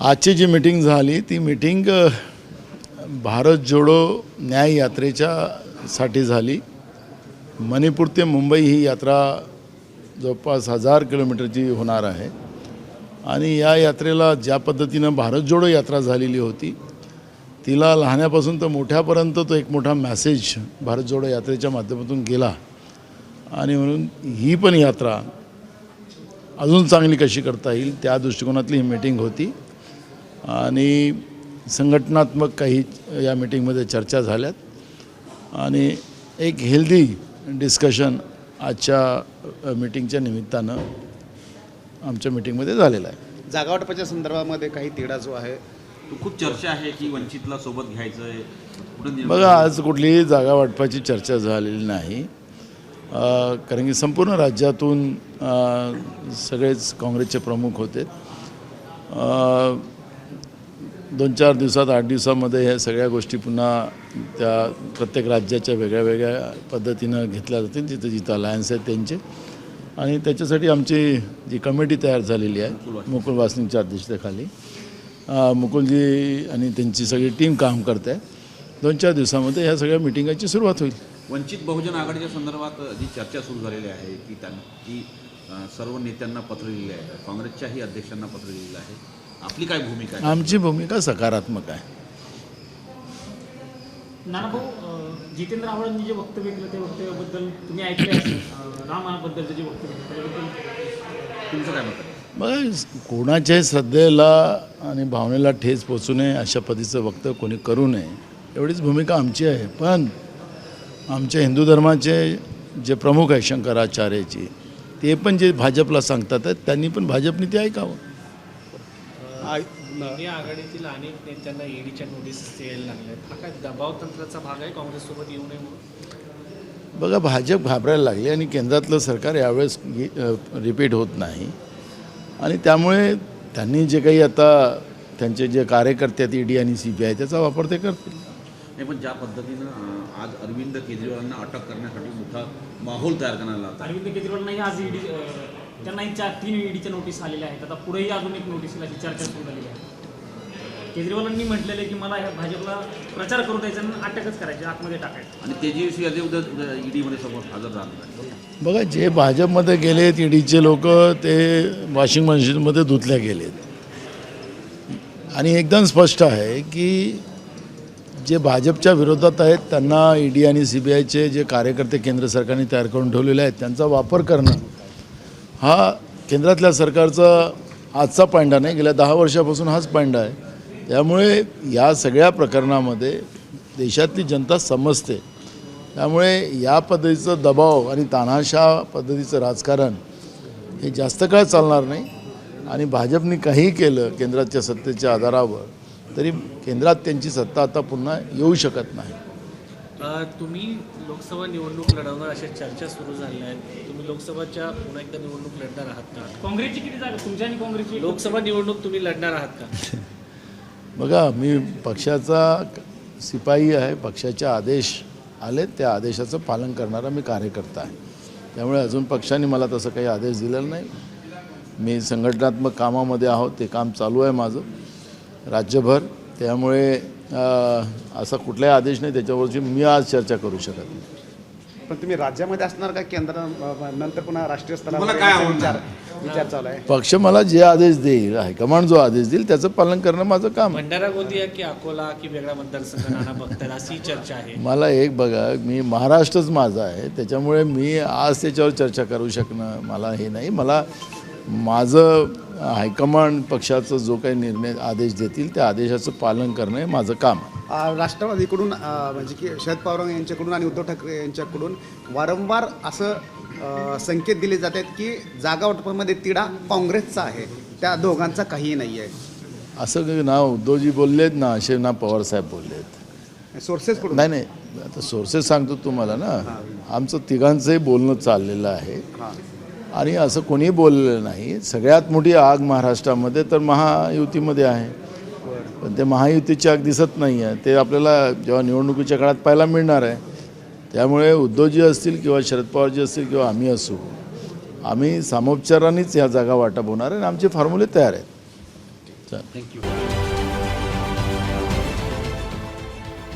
आजची जी मिटिंग झाली ती मिटिंग भारत जोडो न्याय यात्रेच्या साठी झाली. मणिपूर ते मुंबई ही यात्रा जवळपास हजार किलोमीटरची होणार आहे. आणि या यात्रेला ज्या पद्धतीनं भारत जोडो यात्रा झालेली होती तिला लहान्यापासून तर मोठ्यापर्यंत तो एक मोठा मॅसेज भारत जोडो यात्रेच्या माध्यमातून गेला. आणि म्हणून ही पण यात्रा अजून चांगली कशी करता येईल त्या दृष्टिकोनातली ही मीटिंग होती. आणि संघटनात्मक काही या मीटिंगमध्ये चर्चा झाल्यात. आणि एक हेल्दी डिस्कशन आजच्या मीटिंगच्या निमित्तानं आमच्या मीटिंगमध्ये झालेलं आहे. जागावाटपाच्या संदर्भामध्ये काही तिढा जो आहे तो खूप चर्चा आहे की वंचितला सोबत घ्यायचं आहे बघा आज कुठलीही जागा वाटपाची चर्चा झालेली नाही. कारण की संपूर्ण राज्यातून सगळेच काँग्रेसचे प्रमुख होते. दोन चार दिवसात आठ दिवसामध्ये ह्या सगळ्या गोष्टी पुन्हा त्या प्रत्येक राज्याच्या वेगळ्या वेगळ्या पद्धतीनं घेतल्या जातील. जिथं जिथं अलायन्स आहेत त्यांचे. आणि त्याच्यासाठी आमची जी कमिटी तयार झालेली आहे मुकुल वासनिकच्या अध्यक्षतेखाली. मुकुलजी आणि त्यांची सगळी टीम काम करते आहे दोन चार दिवसामध्ये ह्या सगळ्या मिटिंगाची सुरुवात होईल. वंचित बहुजन आघाडीच्या संदर्भात जी चर्चा सुरू झालेली आहे की त्यां की अं, सर्व नेत्यांना पत्र लिहिले आहे. काँग्रेसच्याही अध्यक्षांना पत्र लिहिलं आहे. आपली काय भूमिका आहे? आमची भूमिका सकारात्मक आहे. नानाभाऊ जितेंद्र आव्हाडांनी जे वक्तव्य केलं त्या वक्तव्याबद्दल तुम्ही ऐकले रामाबद्दलचं जे वक्तव्य केलं त्याबद्दल तुमचं काय मत आहे? बघा कोणाच्याही श्रद्धेला आणि भावनेला ठेच पोचू नये अशा पद्धतीचं वक्तव्य कोणी करू नये एवढीच भूमिका आमची आहे. पण आमच्या हिंदू धर्माचे जे प्रमुख आहे शंकराचार्याची ते पण जे भाजपला सांगतात त्यांनी पण भाजपने ते ऐकावं. आ- इंडिया आघाडीतील अनेक नेत्यांना ईडीच्या नोटीस यायला लागल्यात हा काय दबाव तंत्राचा भाग आहे? काँग्रेससोबत येऊ नये म्हणून? बघा भाजप घाबरायला लागली आणि केंद्रातलं सरकार यावेळेस रिपीट होत नाही. आणि त्यामुळे त्यांनी जे काही आता त्यांचे जे कार्यकर्ते आहेत ईडी आणि सी बी आय त्याचा वापर ते करतील. नाही पण ज्या पद्धतीनं आज अरविंद केजरीवालांना अटक करण्यासाठी मोठा माहोल तयार करण्यात आला अरविंद केजरीवालांनाही आज ईडी त्यांनाही चार तीन ईडीच्या नोटीस आलेल्या आहेत. आता पुढेही अजून एक नोटीस येण्याची चर्चा सुरू झालेली आहे. केजरीवालांनी म्हटलेलं आहे की मला ह्या भाजपला प्रचार करू द्यायचा आणि अटकच करायची आतमध्ये टाकायचं. आणि तेजस्वी यादव उद्या ईडीमध्ये समोर हजर आहे बघा जे भाजपमध्ये गेलेत ईडीचे लोक ते वॉशिंग मशीनमध्ये धुतल्या गेलेत. आणि एकदम स्पष्ट आहे की जे भाजपच्या विरोधात आहेत त्यांना ईडी आणि सी बी आयचे जे कार्यकर्ते केंद्र सरकारने तयार करून ठेवलेले आहेत त्यांचा वापर करणं हा केंद्रातल्या सरकारचा आजचा पांडा नाही गेल्या दहा वर्षापासून हाच पांडा आहे. त्यामुळे या सगळ्या प्रकरणामध्ये देशातली जनता समजते. त्यामुळे या पद्धतीचं दबाव आणि तानाशा पद्धतीचं राजकारण हे जास्त काळ चालणार नाही. आणि भाजपने काही केलं केंद्राच्या सत्तेच्या आधारावर तरी केंद्रात त्यांची सत्ता आता पुन्हा येऊ शकत नाही. तुम्ही लोकसभा निवडणूक लढवणार अशा चर्चा सुरू झाल्या आहेत. तुम्ही लोकसभाच्या पुन्हा एकदा निवडणूक लढणार आहात का? काँग्रेसची किती जागा? तुमच्या आणि काँग्रेसची? लोकसभा निवडणूक तुम्ही लढणार आहात का? बघा मी पक्षाचा सिपाही आहे. पक्षाचे आदेश आले त्या आदेशाचं पालन करणारा मी कार्यकर्ता आहे. त्यामुळे अजून पक्षाने मला तसं काही आदेश दिलेला नाही. मी संघटनात्मक कामामध्ये आहोत. ते काम चालू आहे माझं. राज्यभर. त्यामुळे असा कुठलाही आदेश नाही त्याच्यावरची मी आज चर्चा करू शकत नाही. पण तुम्ही राज्यामध्ये असणार का केंद्र नंतर पुन्हा राष्ट्रीय स्तरावर? विचार विचार चालू आहे? पक्ष मला जे आदेश देईल हायकमांड जो आदेश देईल त्याचं पालन करणं माझं काम भंडारा गोंदिया की अकोला की वेगळा मतदारसंघ अशी चर्चा आहे? मला एक बघा मी महाराष्ट्रच माझा आहे त्याच्यामुळे मी आज त्याच्यावर चर्चा करू शकणं मला हे नाही. मला माझं हायकमांड पक्षाचा जो काही निर्णय आदेश देतील त्या आदेशाचं पालन करणं हे माझं काम आहे. राष्ट्रवादीकडून म्हणजे की शरद पवार यांच्याकडून आणि उद्धव ठाकरे यांच्याकडून वारंवार असं संकेत दिले जात आहेत की जागा वाटपामध्ये तिढा काँग्रेसचा आहे. त्या दोघांचा काहीही नाही आहे असं काही ना उद्धवजी बोललेत ना असे ना पवारसाहेब बोललेत. सोर्सेस कडून? नाही नाही. आता सोर्सेस सांगतो तुम्हाला ना. आमचं तिघांचंही बोलणं चाललेलं आहे. हां. आणि असं कोणीही बोललेलं नाही. सगळ्यात मोठी आग महाराष्ट्रामध्ये तर महायुतीमध्ये आहे. पण ते महायुतीची आग दिसत नाही आहे. ते आपल्याला जेव्हा निवडणुकीच्या काळात पाहायला मिळणार आहे त्यामुळे उद्धवजी असतील किंवा शरद पवारजी असतील किंवा आम्ही असू आम्ही सामोपचारानेच ह्या जागा वाटप होणार आहे आणि आमचे फॉर्म्युले तयार आहेत. थँक्यू